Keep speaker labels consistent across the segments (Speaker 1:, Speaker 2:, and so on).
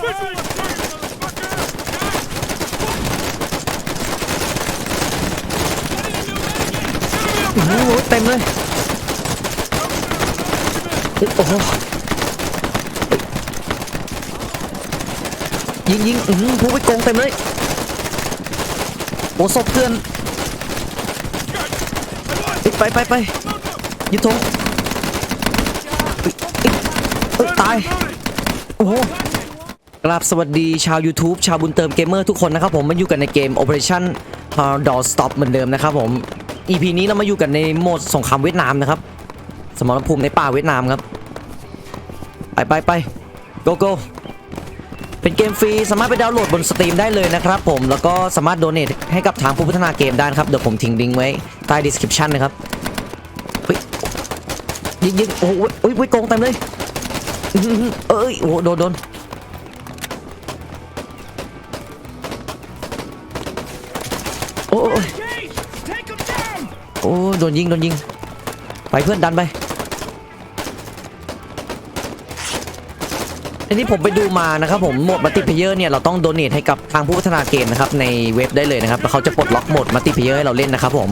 Speaker 1: โอ้โหเต็มเลยเฮ้ยโอ้โหยยิงยิงอือผู้ไปโกงเต็มเลยโอ้ศพเพื่อนไปไปไปยึดธงเฮ้ยเฮ้ยตาย โอ้โห กราบสวัสดีชาว YouTube ชาวบุญเติมเกมเมอร์ทุกคนนะครับผมมาอยู่กันในเกม Operation Door Stop เหมือนเดิมนะครับผม EP นี้เรามาอยู่กันในโหมดสงครามเวียดนามนะครับ สมรภูมิในป่าเวียดนามครับ ไปไปไป go go เป็นเกมฟรีสามารถไปดาวน์โหลดบนสตรีมได้เลยนะครับผมแล้วก็สามารถโดเนทให้กับทางผู้พัฒนาเกมได้นะครับ เดี๋ยวผมทิ้งลิงก์ไว้ใต้ description นะครับเฮ้ยยิงยิงโอ้โหโอ้ยโอ้ยโกงเต็มเลยเอ้ยโอ้โหโดนโดน โอ้ยโอ้โดนยิงโดนยิง ไปเพื่อนดันไปอันนี้ผมไปดูมานะครับผมโหมดมัลติเพเยอร์เนี่ยเราต้องโดเนทให้กับทางผู้พัฒนาเกมนะครับในเว็บได้เลยนะครับแล้วเขาจะปลดล็อกโหมดมัลติเพเยอร์ให้เราเล่นนะครับผม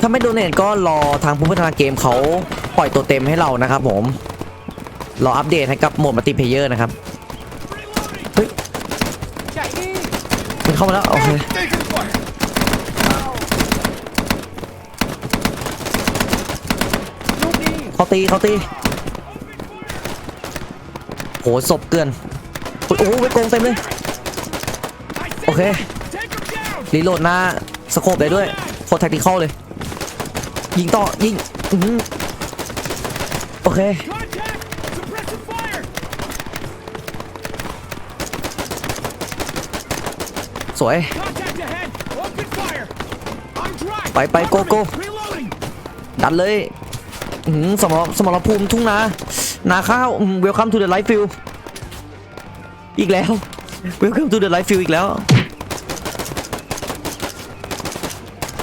Speaker 1: ถ้าไม่โดเนทก็รอทางผู้พัฒนาเกมเขาปล่อยตัวเต็มให้เรานะครับผมรออัปเดตให้กับโหมดมัลติเพเยอร์นะครับเฮ้ยมัน เข้ามาแล้ว โอเคเขาตีเขาตีโหศพเกลือนโอ้โหไปโกงเต็มเลย โอเครีโหลดหน้าสโคปได้ด้วยโคตรแท็กติคอลเลย ยิงต่อ ยิงโอเค สวย ไปไปโกโก้ดันเลยอื้อหือสมรสมรภูมิทุ่งนา นาข้าวเวลคัมทูเดอะไลฟ์ฟิลอีกแล้วเวลคัมทูเดอะไลฟ์ฟิลอีกแล้ว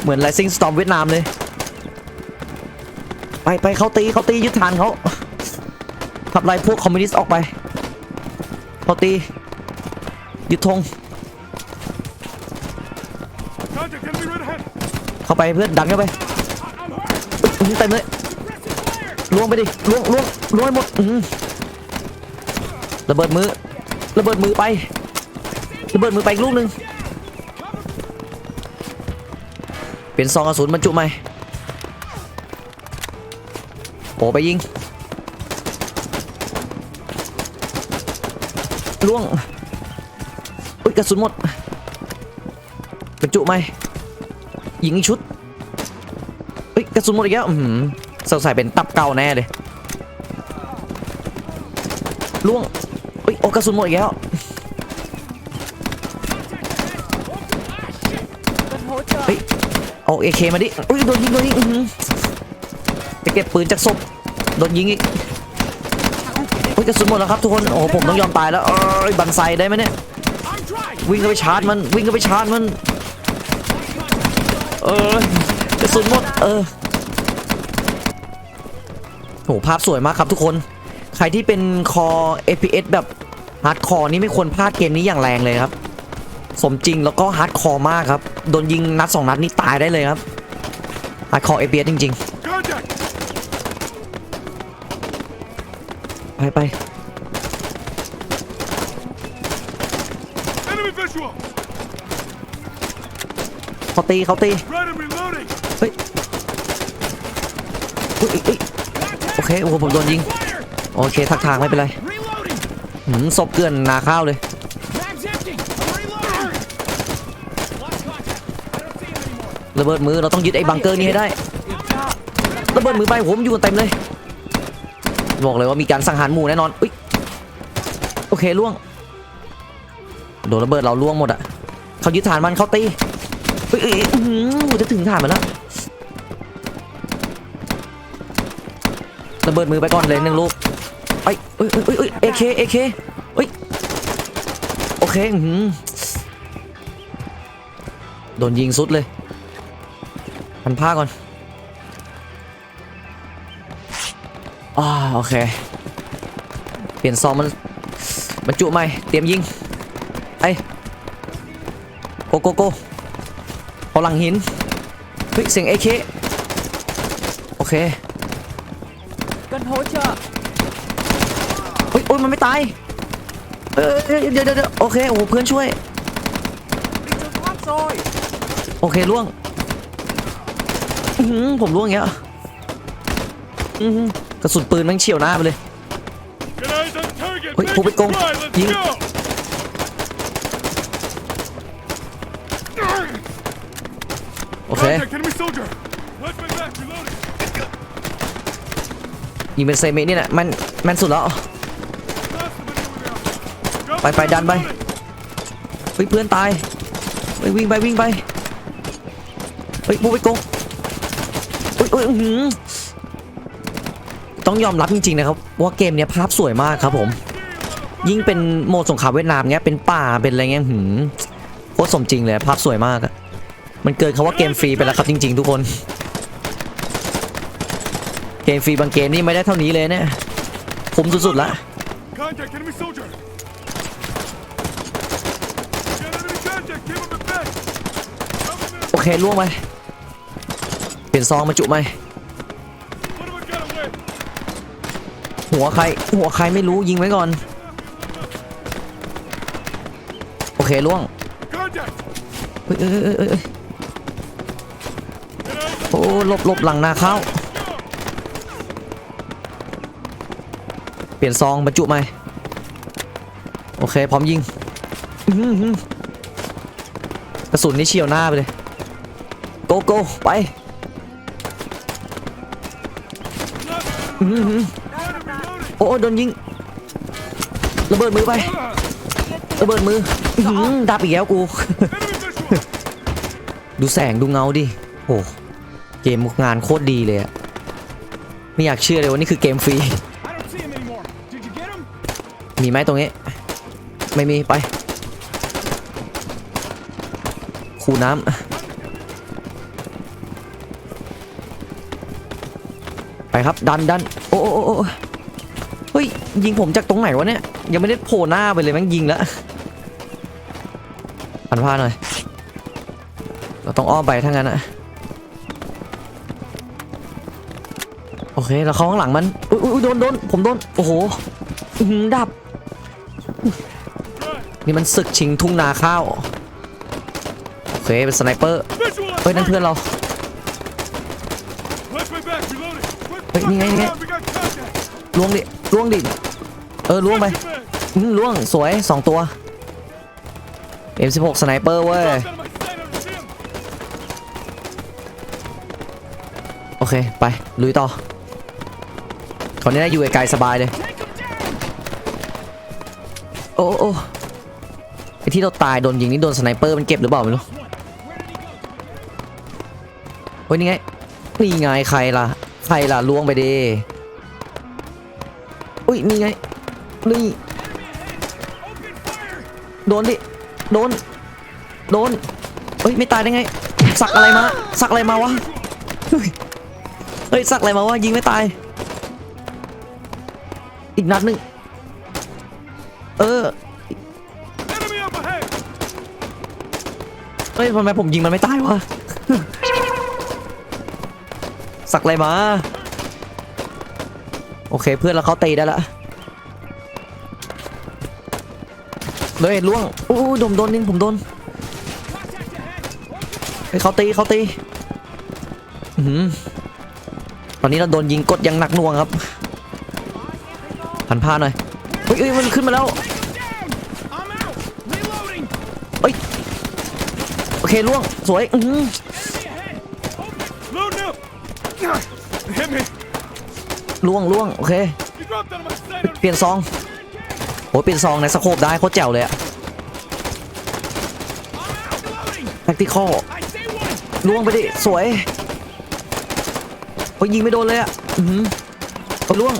Speaker 1: เหมือนไ i ซิงสตอมเวียดนามเลย ไปไปเขาตีเขาตียึดฐานเขาขับไล่พวกคอมมิวนิสต์ออกไปเขาตียึดธง เข้าไปเพื่อนดันเข้าไปเต็มเลยล่วงไปดิล่วงล่วงล่วงให้หมดระเบิดมือ ระเบิดมือไประเบิดมือไปอีกลูกหนึ่งเป็นซองกระสุนบรรจุไหมโอ้ไปยิงล่วงอุ้ยกระสุนหมดบรรจุไหม ยิงอีกชุดเฮ้ยกระสุนหมดอีกแล้วอือหือสงสัยเป็นตับเก่าแน่เลยล่วงเฮ้ยโอ้กระสุนหมดอีกแล้วเฮ้ยเอาเอเคมาดิอุ้ยโดนยิงโดนยิงอื้อหือไปเก็บปืนจากศพโดนยิงอีกเฮ้ยกระสุนหมดแล้วครับทุกคนโอ้ผมต้องยอมตายแล้วเอ้ยบันไซได้ไหมเนี่ยวิ่งเข้าไปชาร์จมันวิ่งเข้าไปชาร์จมัน เออกระสุนหมด เออโหภาพสวยมากครับทุกคน ใครที่เป็นคอ FPS แบบฮาร์ดคอร์นี่ไม่ควรพลาดเกมนี้อย่างแรงเลยครับ สมจริงแล้วก็ฮาร์ดคอร์มากครับ โดนยิงนัดสองนัดนี่ตายได้เลยครับฮาร์ดคอร์ FPS จริง ๆ ไปไป เขาตีเขาตีเฮ้ยอุ๊ยอุ๊ยอุ๊ยโอเคโอ้โหผมโดนยิงโอเคทักทางไม่เป็นไรหืมศพเกลื่อนนาข้าวเลยระเบิดมือเราต้องยึดไอ้บังเกอร์นี้ให้ได้ระเบิดมือไปผมอยู่กันเต็มเลยบอกเลยว่ามีการสังหารหมู่แน่นอนอุ้ยโอเคล่วงโดนระเบิดเราล่วงหมดอะเขายึดฐานมันเขาตีเฮ้ยเอ้ยอื้อหือจะถึงฐานมันแล้วระเบิดมือไปก่อนเลยหนึ่งลูกไปเอ้ยเอ้ยเอ้ยเอ้ยเอเคเอเคเอ้ยโอเคอื้อหือโดนยิงสุดเลยพันผ้าก่อนอ่าโอเค เปลี่ยนซองมันบรรจุใหม่ เตรียมยิงไอ้โกโกโก เอาหลังหินเฮ้ยเสียงเอเคโอเค
Speaker 2: Cần hỗ trợ
Speaker 1: เฮ้ยโอ้ยมันไม่ตายเออเออเดี๋ยวเดี๋ยวเดี๋ยวโอเคโอ้โหเพื่อนช่วย
Speaker 2: Đi trốn thoát rồi
Speaker 1: โอเคล่วงอื้อหือผมล่วงอย่างเงี้ยอื้อหือกระสุนปืนแมันเฉียวหน้าไปเลย
Speaker 3: Get eyes on target.
Speaker 1: Wait,
Speaker 3: Make
Speaker 1: pull
Speaker 3: it
Speaker 1: it, go. โอเค
Speaker 3: Contact enemy soldier. Watch my back. Reloading.
Speaker 1: ยิงเป็นเซมินี่แหละแมันแมันสุดแล้ว
Speaker 3: Blast them in over there. Go
Speaker 1: Bye, bye,
Speaker 3: for it,
Speaker 1: Dan, bye.
Speaker 3: reloading.
Speaker 1: เฮ้ยเพื่อนตายเฮ้ยวิ่งไปวิ่งไปเฮ้ยบูไปโกงเฮ้ยเฮ้ยอื้อหือต้องยอมรับจริงๆนะครับว่าเกมเนี้ยภาพสวยมากครับผม ยิ่งเป็นโหมดสงครามเวียดนามเงี้ยเป็นป่าเป็นอะไรเงี้ยหืมโคตรสมจริงเลยภาพสวยมากอะ มันเกินคำว่าเกมฟรีไปแล้วครับจริง ๆ ทุกคน เกมฟรีบางเกมนี่ไม่ได้เท่านี้เลยเนี่ยคุ้มสุดๆละ
Speaker 3: Contact enemy soldier. Got enemy contact. Give him a back. Cover me.
Speaker 1: โอเคล่วงไปเปลี่ยนซองมาจุไหม
Speaker 3: What have I got away?
Speaker 1: หัวใครหัวใครไม่รู้ยิงไว้ก่อน โอเคล่วง
Speaker 3: Contact.
Speaker 1: เฮ้ยเอ้ยเอ้ย หลบหลบหลังนาเข้า เปลี่ยนซองบรรจุใหม่ โอเค พร้อมยิงกระสุนนี่เฉียวหน้าไปเลย โกโก้ไปอื้อหือหือ
Speaker 3: Enemy loading.
Speaker 1: โอ้โดนยิงระเบิดมือไประเบิดมืออื้อหือดับอีกแล้วกู ดูแสงดูเงาดิ โอ้ เกมงานโคตรดีเลยอะไม่อยากเชื่อเลยว่านี่คือเกมฟรี มีไหมตรงนี้ ไม่มีไป คูน้ำ ไปครับดันดันโอ้โอ้โอ้เฮ้ย ยิงผมจากตรงไหนวะเนี่ย ยังไม่ได้โผล่หน้าไปเลยแม่งยิงแล้วอันพลาดหน่อย เราต้องอ้อมไปทั้งนั้นอะ โอเคแล้วเขาข้างหลังมันอุ้ยอุ้ยโดนโดนผมโดนโอ้โหดับ นี่มันศึกชิงทุ่งนาข้าวโอเคเป็นสไนเปอร์เฮ้ยนั่นเพื่อนเรา
Speaker 3: Watch my back. Reloading. Quick,
Speaker 1: Wait,
Speaker 3: fuck
Speaker 1: นี่ไงนี่ไงล่วงดิล่วงดิเออล่วงไป
Speaker 3: Watch your back.
Speaker 1: อื้อล่วงสวยสองตัว M16 สไนเปอร์เว้ยโอเค ไป ลุยต่อ เขาเนี่ยอยู่ไกลๆสบายเลย โอ้โอ้ไอที่เราตายโดนยิงนี่โดนสไนเปอร์มันเก็บหรือเปล่าไม่รู้เฮ้ยนี่ไงนี่ไงใครล่ะ ใครล่ะล่วงไปดิอุ้ยนี่ไงนี่โดนดิโดนโดนเฮ้ยไม่ตายได้ไง สักอะไรมา สักอะไรมาวะเฮ้ยสักอะไรมาวะยิงไม่ตาย อีกนัดหนึ่งเออ
Speaker 3: Enemy up ahead.
Speaker 1: เฮ้ยทำไมผมยิงมันไม่ตายวะ สักอะไรมา โอเคเพื่อนเราเขาตีได้ละเลยล่วงอู้ดมโดนนินผมโดนเฮ้ยเขาตีเขาตีอื้อหือตอนนี้เราโดนยิงกดอยังหนักหน่วงครับ พันผ้าหน่อยเฮ้ยมันขึ้นมาแล้ว
Speaker 3: I'm out. Reloading.
Speaker 1: โอเคล่วงสวยอื้ล่วงล่วงโอเคเปลี่ยนซองโอ้ยเปลี่ยนซองในสโคปได้โคตรแจ๋วเลยอะแท็กติคอลล่วงไปดิสวยโอ้ยยิงไม่โดนเลยอะอือหือล่วง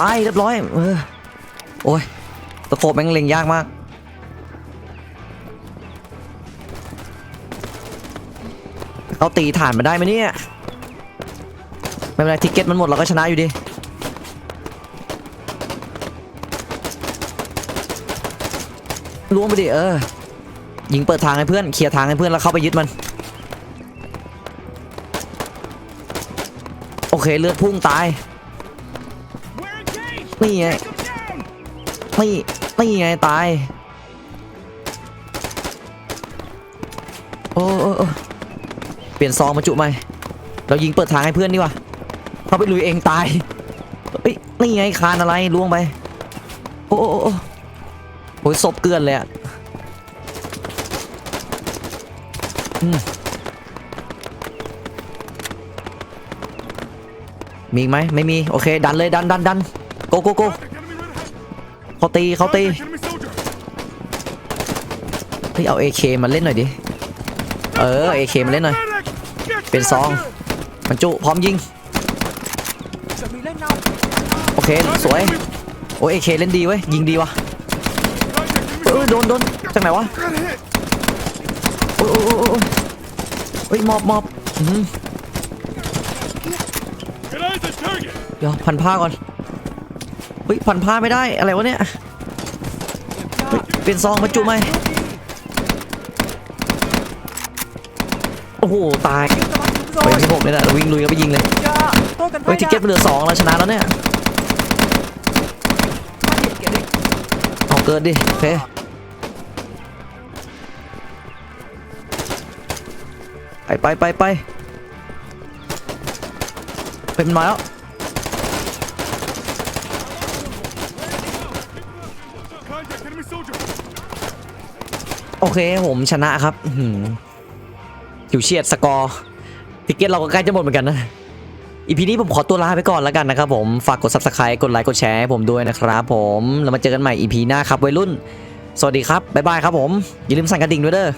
Speaker 1: ตายเรียบร้อยเออโอ้ยสโคปแม่งเล็งยากมากเขาตีฐานมาได้ไหมเนี่ย ไม่เป็นไรทิกเก็ตมันหมดเราก็ชนะอยู่ดีล้วงไปดิเออ ยิงเปิดทางให้เพื่อนเคลียร์ทางให้เพื่อนแล้วเข้าไปยึดมัน โอเคเลือดพุ่งตาย นี่ไงนี่นี่ไงตาย โอ้โอ้เปลี่ยนซองมาจุใหม่ เรายิงเปิดทางให้เพื่อนดีกว่าเขาไปลุยเองตายเฮ้ยนี่ไงคานอะไรล่วงไป โอ้โอ้โอ้โอ้ยศพเกลือนเลยอะมีไหมไม่มี โอเค ดันเลย ดันดันดัน โกโกโกเขาตีเขาตีเฮ้ยเอา AK มาเล่นหน่อยดิ เออ AK มาเล่นหน่อย เป็นซองมันจุพร้อมยิง โอเค สวย โอ้ AK เล่นดีเว้ย ยิงดีวะเออโดนโดนจากไหนวะ โอ้ยโอ้ยโอ้ยเฮ้ยมอบมอบเดี๋ยวพันผ้าก่อน ฮ้ยพันผ้าไม่ได้อะไรวะเนี่ยเฮ้ยเปลี่ยนซองมาจุไหมโอ้โหตาย
Speaker 2: ยิงกำลังยิงโซ
Speaker 1: เฮ้ย
Speaker 2: ย
Speaker 1: พี่ผมเนี่ยนะวิ่งลุยก็ไปยิงเลย
Speaker 2: จะโต้กัน
Speaker 1: เฮ้ยทิกเก็ตเหลือสองเราชนะแล้วเนี่ย
Speaker 2: เกียรติ
Speaker 1: เอาเกินดิโอเคไปไปไปไปเป็นมาแล้ว โอเคผมชนะครับอื้อหือหิวเฉียดสกอร์ติเก็ตเราก็ใกล้จะหมดเหมือนกันนะอีพีนี้ผมขอตัวลาไปก่อนแล้วกันนะครับผมฝากกด subscribe กดไลค์กดแชร์ให้ผมด้วยนะครับผมแล้วมาเจอกันใหม่อีพีหน้าครับวัยรุ่น สวัสดีครับบ๊ายบายครับผมอย่าลืมสั่นกระดิ่งด้วยเด้อ